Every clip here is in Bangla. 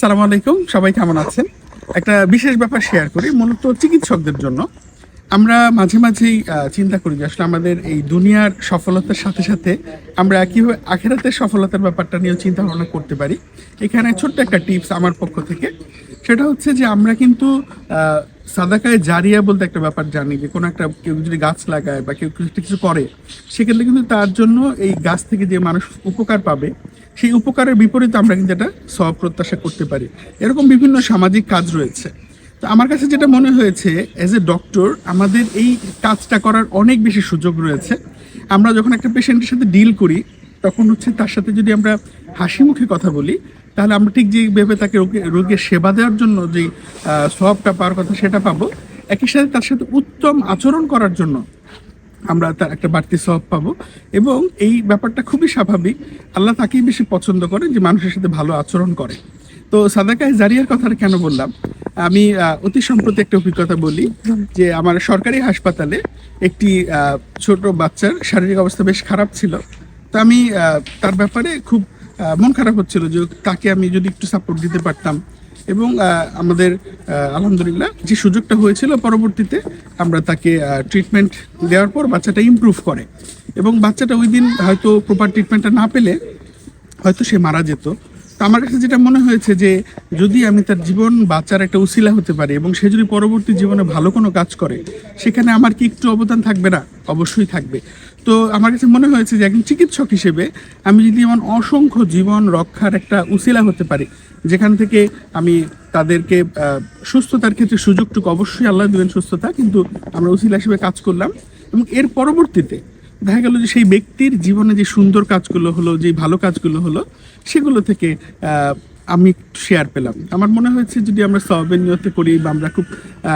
সালাম আলাইকুম, সবাই কেমন আছেন? একটা বিশেষ ব্যাপার শেয়ার করি, মূলত চিকিৎসকদের জন্য। আমরা মাঝে মাঝেই চিন্তা করি যে আসলে আমাদের এই দুনিয়ার সফলতার সাথে সাথে আমরা কীভাবে আখেরাতের সফলতার ব্যাপারটা নিয়েও চিন্তা ভাবনা করতে পারি। এখানে ছোট্ট একটা টিপস আমার পক্ষ থেকে। সেটা হচ্ছে যে আমরা কিন্তু সাদাকায় জারিয়া বলতে একটা ব্যাপার জানি যে কোনো একটা কেউ যদি গাছ লাগায় বা কেউ কিছু কিছু করে, সেক্ষেত্রে কিন্তু তার জন্য এই গাছ থেকে যে মানুষ উপকার পাবে সেই উপকারের বিপরীতে আমরা কিন্তু এটা সব প্রত্যাশা করতে পারি। এরকম বিভিন্ন সামাজিক কাজ রয়েছে। তো আমার কাছে যেটা মনে হয়েছে অ্যাজ এ ডক্টর আমাদের এই কাজটা করার অনেক বেশি সুযোগ রয়েছে। আমরা যখন একটা পেশেন্টের সাথে ডিল করি, তখন হচ্ছে তার সাথে যদি আমরা হাসি মুখে কথা বলি, তাহলে আমরা ঠিক যেভাবে তাকে রোগে রোগের সেবা দেওয়ার জন্য যেই সবটা পাওয়ার কথা সেটা পাবো। একই সাথে তার সাথে উত্তম আচরণ করার জন্য আমরা তার একটা বাড়তি সব পাবো। এবং এই ব্যাপারটা খুবই স্বাভাবিক। আল্লাহ তাকেই বেশি পছন্দ করে যে মানুষের সাথে ভালো আচরণ করে। তো সাদাকায় জারিয়ার কথাটা কেন বললাম? আমি অতি সম্প্রতি একটা অভিজ্ঞতা বলি যে আমার সরকারি হাসপাতালে একটি ছোট বাচ্চার শারীরিক অবস্থা বেশ খারাপ ছিল। তো আমি তার ব্যাপারে খুব মন খারাপ হচ্ছিল যে তাকে আমি যদি একটু সাপোর্ট দিতে পারতাম। এবং আমাদের আলহামদুলিল্লাহ যে সুযোগটা হয়েছিল পরবর্তীতে আমরা তাকে ট্রিটমেন্ট দেওয়ার পর বাচ্চাটা ইমপ্রুভ করে। এবং বাচ্চাটা ওই দিন হয়তো প্রপার ট্রিটমেন্টটা না পেলে হয়তো সে মারা যেত। আমার কাছে যেটা মনে হয়েছে যে যদি আমি তার জীবন বাঁচার একটা উসিলা হতে পারি এবং সে যদি পরবর্তী জীবনে ভালো কোনো কাজ করে, সেখানে আমার কি একটু অবদান থাকবে না? অবশ্যই থাকবে। তো আমার কাছে মনে হয়েছে যে একজন চিকিৎসক হিসেবে আমি যদি এমন অসংখ্য জীবন রক্ষার একটা উসিলা হতে পারি, যেখান থেকে আমি তাদেরকে সুস্থতার ক্ষেত্রে সুযোগটুকু অবশ্যই আল্লাহ দেবেন সুস্থতা, কিন্তু আমরা উসিলা হিসেবে কাজ করলাম এবং এর পরবর্তীতে দেখা গেল যে সেই ব্যক্তির জীবনে যে সুন্দর কাজগুলো হলো, যে ভালো কাজগুলো হলো, সেগুলো থেকে আমি শেয়ার পেলাম। আমার মনে হয়েছে যদি আমরা সবের নিয়তে করি বা আমরা খুব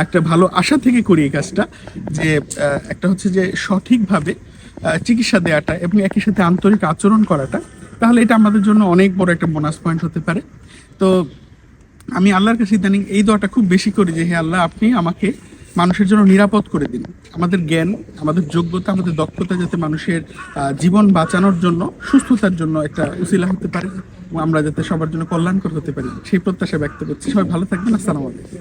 একটা ভালো আশা থেকে করি এই কাজটা, যে একটা হচ্ছে যে সঠিকভাবে চিকিৎসা দেওয়াটা এবং একই সাথে আন্তরিক আচরণ করাটা, তাহলে এটা আমাদের জন্য অনেক বড় একটা বোনাস পয়েন্ট হতে পারে। তো আমি আল্লাহর কাছে ইদানিং এই দোয়াটা খুব বেশি করি যে, হে আল্লাহ, আপনি আমাকে মানুষের জন্য নিরাপদ করে দিন। আমাদের জ্ঞান, আমাদের যোগ্যতা, আমাদের দক্ষতা যাতে মানুষের জীবন বাঁচানোর জন্য, সুস্থতার জন্য একটা উচিলা হতে পারে আমরা যাতে সবার জন্য কল্যাণকর হতে পারি। সেই প্রত্যাশা ব্যক্ত করছি। সবাই ভালো থাকবেন। আসসালামু আলাইকুম।